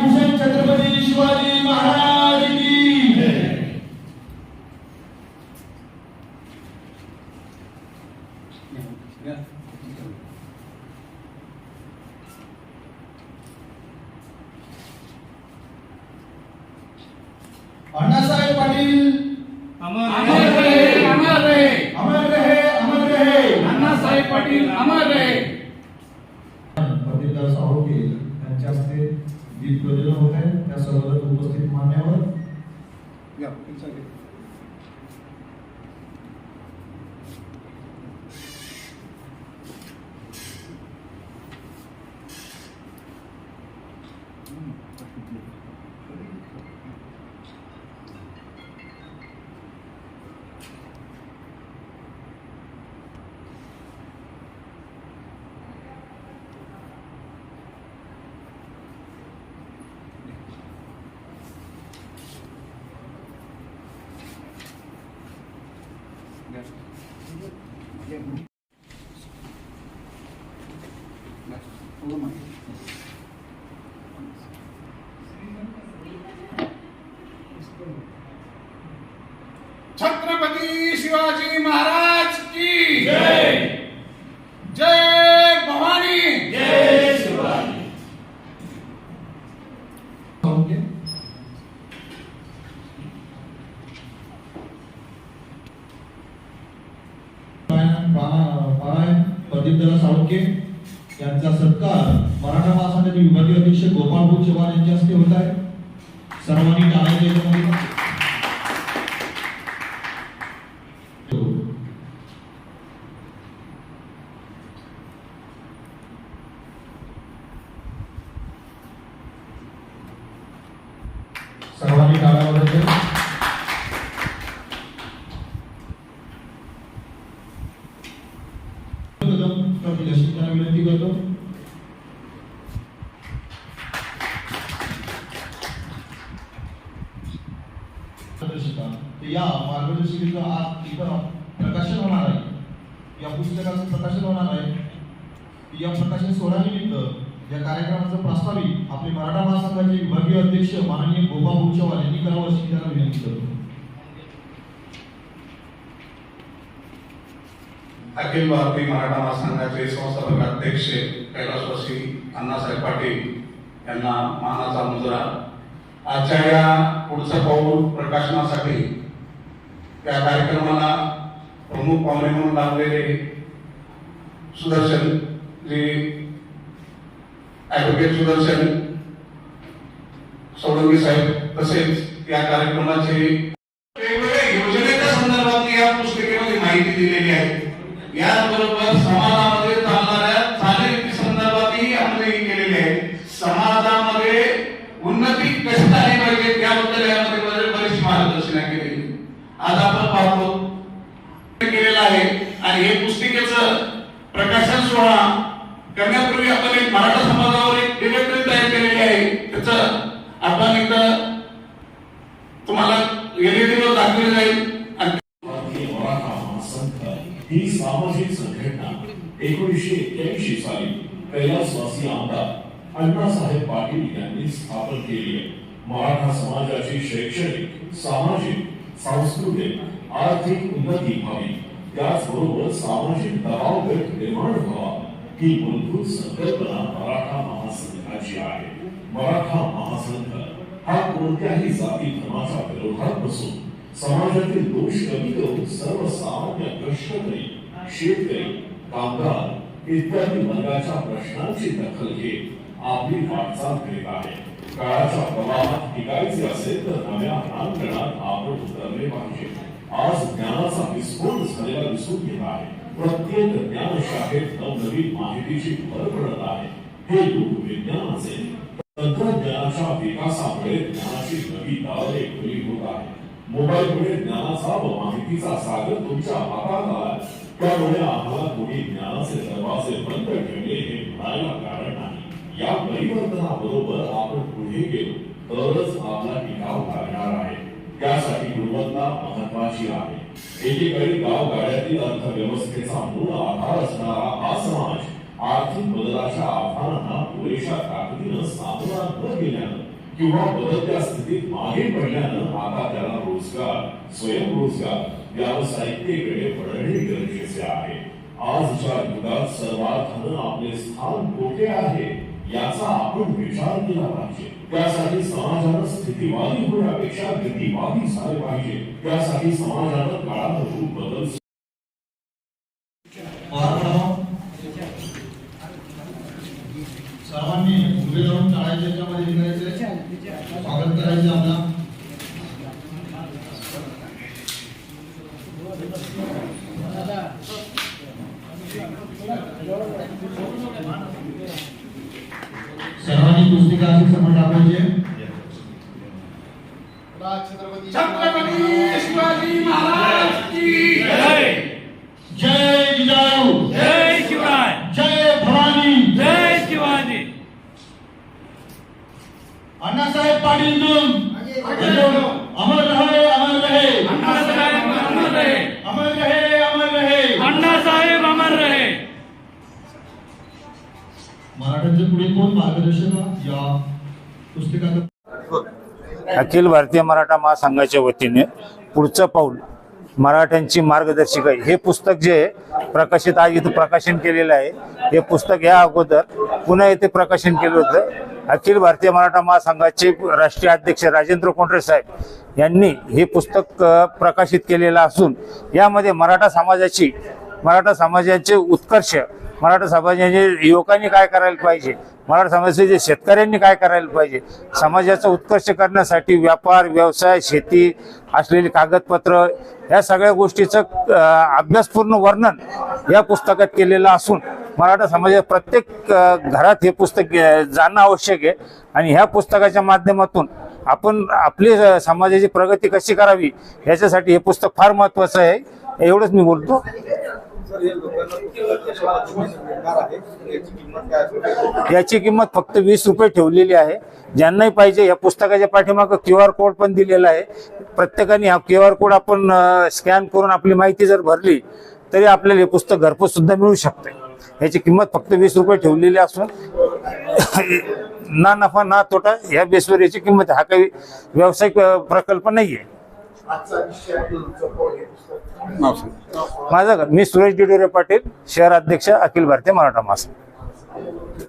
भूषण छत्रपती शिवाजी महाराज की. अण्णासाहेब पाटील siempre. प्रदीपदादा साळुंके यांचा सत्कार मराठा महासंघाचे विभागीय अध्यक्ष गोपाळ भाऊ चव्हाण यांच्या हस्ते होत आहे. सर्वांनी टाळ्या याच्यामध्ये सर्वांनी टाळ्या वाजवायच्या. कदम कपिल अशी त्यांना विनंती करतो मार्गदर्शिका या मार्गदर्शिकेचं आज इथं प्रकाशन होणार आहे या पुस्तकाचं प्रकाशन होणार आहे या प्रकाशन सोहळ्यानिमित्त या कार्यक्रमाचं प्रास्ताविक आपले मराठा महासंघाचे विभागीय अध्यक्ष माननीय गोपा चव्हाण यांनी करावं अशी त्यांना विनंती करतो. अखिल भारतीय मराठा महासंघाचे संस्थापक अध्यक्ष कैलासवासी अण्णासाहेब पाटील यांना मानाचा मुजरा. आजच्या या पुढचं पाऊल प्रकाशनासाठी या कार्यक्रमाला प्रमुख पाहुणे म्हणून लाभलेले सुदर्शन जे ॲडव्होकेट सुदर्शन सोडंगी साहेब तसेच या कार्यक्रमाचे वेगवेगळ्या योजनेच्या संदर्भात या पुस्तिकेमध्ये माहिती दिलेली आहे. याचबरोबर समाजामध्ये चालणाऱ्या चालीरीती संदर्भातही आपले केलेली आहे. समाजामध्ये उन्नती कशी झाली पाहिजे त्याबद्दल यामध्ये बरेच बरीच मार्गदर्शना केलेली आज आपण पाहतो केलेलं आहे. आणि हे पुस्तिकेचं प्रकाशन सोहळा करण्यापूर्वी आपण एक मराठा ही सामाजिक संघटना एकोणीसशे एक्क्याऐंशी साली कैलासवासी आमदार अण्णासाहेब पाटील यांनी स्थापन केली आहे. मराठा समाजाची शैक्षणिक सामाजिक सांस्कृतिक आर्थिक उन्नती व्हावी. त्याचबरोबर सामाजिक दबावगट निर्माण व्हावा ही मूलभूत संकल्पना मराठा महासंघाची आहे. मराठा महासंघ हा कोणत्याही जाती धर्माच्या विरोधात नसून समाजातील दोष कमी करून सर्वसामान्य कष्टकरी शेतकरी कामगार इत्यादी वर्गाच्या प्रश्नांची दखल घेत आपली वाटचाल करीत आहे. काळाच्या प्रवाहात टिकायचे असेल तर नव्या प्रांगणात आपण उतरले पाहिजे. आज ज्ञानाचा विस्फोट झालेला दिसून येत आहे. प्रत्येक ज्ञान शाखेत नवनवीन माहितीची भर पडत आहे. हे युग विज्ञानाचे तंत्रज्ञानाच्या विकासामुळे ज्ञानाची नवी दावे खुली होत आहे मोबाईलमुळे ज्ञानाचा व माहितीचा सागर तुमच्या हातात आला त्यामुळे आम्हाला कोणी ज्ञानाचे दरवाजे बंद ठेवले हे म्हणायला कारण नाही. या परिवर्तनाबरोबर आपण पुढे गेलो. तरच आपला टिकाव लागणार आहे. त्यासाठी गुणवत्ता महत्वाची आहे. एकीकडे गाव गाड्यातील अर्थव्यवस्थेचा मूळ आधार असणारा हा समाज आर्थिक बदलाच्या आव्हानांना पुरेशा ताकदीनं सामोरा न गेल्यानं किंवा बदलत्या स्थितीत मागे पडल्यानं आता त्याला रोजगार स्वयंरोजगार व्यावसायिकतेकडे वळणे गरजेचे आहे. आजच्या युगात सर्वार्थानं आपले स्थान कोठे आहे याचा आपण विचार केला पाहिजे. त्यासाठी समाजानं स्थितीवादी होण्यापेक्षा नीतिवादी झाले पाहिजे. त्यासाठी समाजानं काळानुरूप बदल सर्वांनी उभे राहून टाळायचे याच्यामध्ये निघायचे स्वागत करायचे आपला सर्वांनी पुस्तिका अशी समोर टाकायचे छत्रपती शिवाजी महाराज! अण्णासाहेब पाटील तुम अमर रहे अमर रहे. अण्णासाहेब अमर रहे. अमर रहे अमर रहे. अण्णासाहेब अमर रहे. मराठ्यांचे पुढे कोण मार्गदर्शक या पुस्तकात? अखिल भारतीय मराठा महासंघाच्या वतीने पुढचं पाऊल मराठ्यांची मार्गदर्शिका हे पुस्तक जे आहे, प्रकाशित आज इथं प्रकाशन केलेलं आहे हे पुस्तक या अगोदर पुन्हा येथे प्रकाशन केलं होतं. अखिल भारतीय मराठा महासंघाचे राष्ट्रीय अध्यक्ष राजेंद्र कोंडरे साहेब यांनी हे पुस्तक प्रकाशित केलेलं असून यामध्ये मराठा समाजाची मराठा समाजाचे उत्कर्ष मराठा समाजाचे युवकांनी काय करायला पाहिजे मराठा समाजाचे शेतकऱ्यांनी काय करायला पाहिजे समाजाचा उत्कर्ष करण्यासाठी व्यापार व्यवसाय शेती असलेली कागदपत्र या सगळ्या गोष्टीचं अभ्यासपूर्ण वर्णन या पुस्तकात केलेलं असून मराठा समाजात प्रत्येक घरात हे पुस्तक जाणं आवश्यक आहे. आणि ह्या पुस्तकाच्या माध्यमातून आपण आपली समाजाची प्रगती कशी करावी याच्यासाठी हे पुस्तक फार महत्त्वाचं आहे. एवढंच मी बोलतो. याची किंमत फक्त वीस रुपये ठेवलेली आहे. ज्यांनाही पाहिजे या पुस्तकाच्या पाठीमागं क्यू आर कोड पण दिलेला आहे. प्रत्येकाने हा क्यू आर कोड आपण स्कॅन करून आपली माहिती जर भरली तरी आपल्याला हे पुस्तक घरपोच सुद्धा मिळू शकते याची किंमत फक्त वीस रुपये ठेवलेली असून ना नफा ना तोटा या बेसवर याची किंमत हा काही व्यावसायिक प्रकल्प नाही आहे माझं मी सुरेश डिडोरे पाटील शहर अध्यक्ष अखिल भारतीय मराठा महासंघ